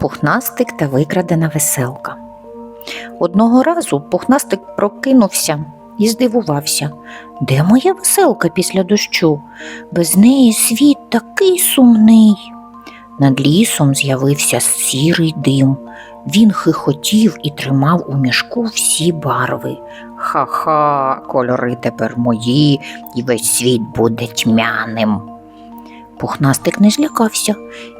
Пухнастик та викрадена веселка. Одного разу пухнастик прокинувся і здивувався, де моя веселка після дощу? Без неї світ такий сумний. Над лісом з'явився сірий дим. Він хихотів і тримав у мішку всі барви. Ха-ха, кольори тепер мої, і весь світ буде тьмяним. Пухнастик не злякався.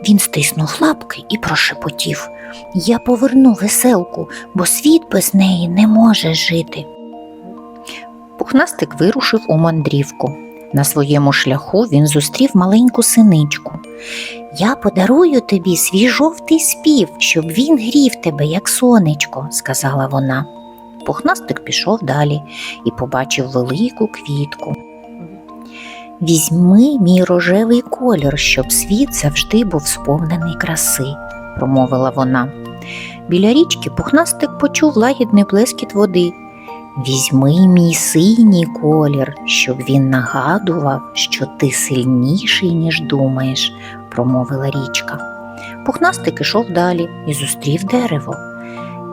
Він стиснув лапки і прошепотів Я поверну веселку, бо світ без неї не може жити. Пухнастик вирушив у мандрівку. На своєму шляху він зустрів маленьку синичку. Я подарую тобі свій жовтий спів, щоб він грів тебе, як сонечко, сказала вона. Пухнастик пішов далі і побачив велику квітку. Візьми мій рожевий колір, щоб світ завжди був сповнений краси, промовила вона. Біля річки пухнастик почув лагідний плескіт води. Візьми мій синій колір, щоб він нагадував, що ти сильніший, ніж думаєш, промовила річка. Пухнастик ішов далі і зустрів дерево.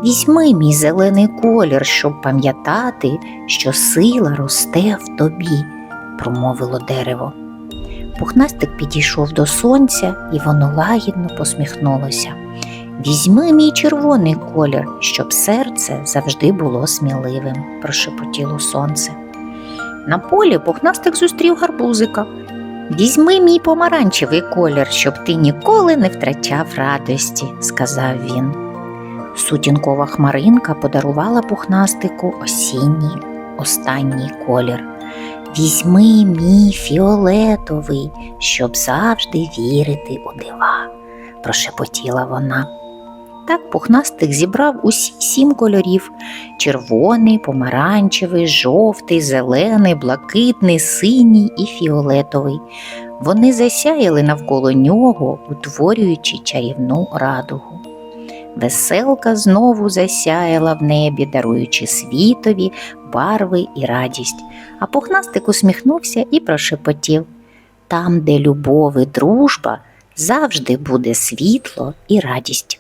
Візьми мій зелений колір, щоб пам'ятати, що сила росте в тобі, промовило дерево. Пухнастик підійшов до сонця, і воно лагідно посміхнулося. Візьми мій червоний колір, щоб серце завжди було сміливим, прошепотіло сонце. На полі пухнастик зустрів гарбузика. Візьми мій помаранчевий колір, щоб ти ніколи не втрачав радості, сказав він. Сутінкова хмаринка подарувала пухнастику осінній останній колір. Візьми мій фіолетовий, щоб завжди вірити у дива, прошепотіла вона. Так пухнастик зібрав усі сім кольорів червоний, помаранчевий, жовтий, зелений, блакитний, синій і фіолетовий. Вони засяяли навколо нього, утворюючи чарівну радугу. Веселка знову засяяла в небі, даруючи світові барви і радість, а пухнастик усміхнувся і прошепотів Там, де любов і дружба, завжди буде світло і радість.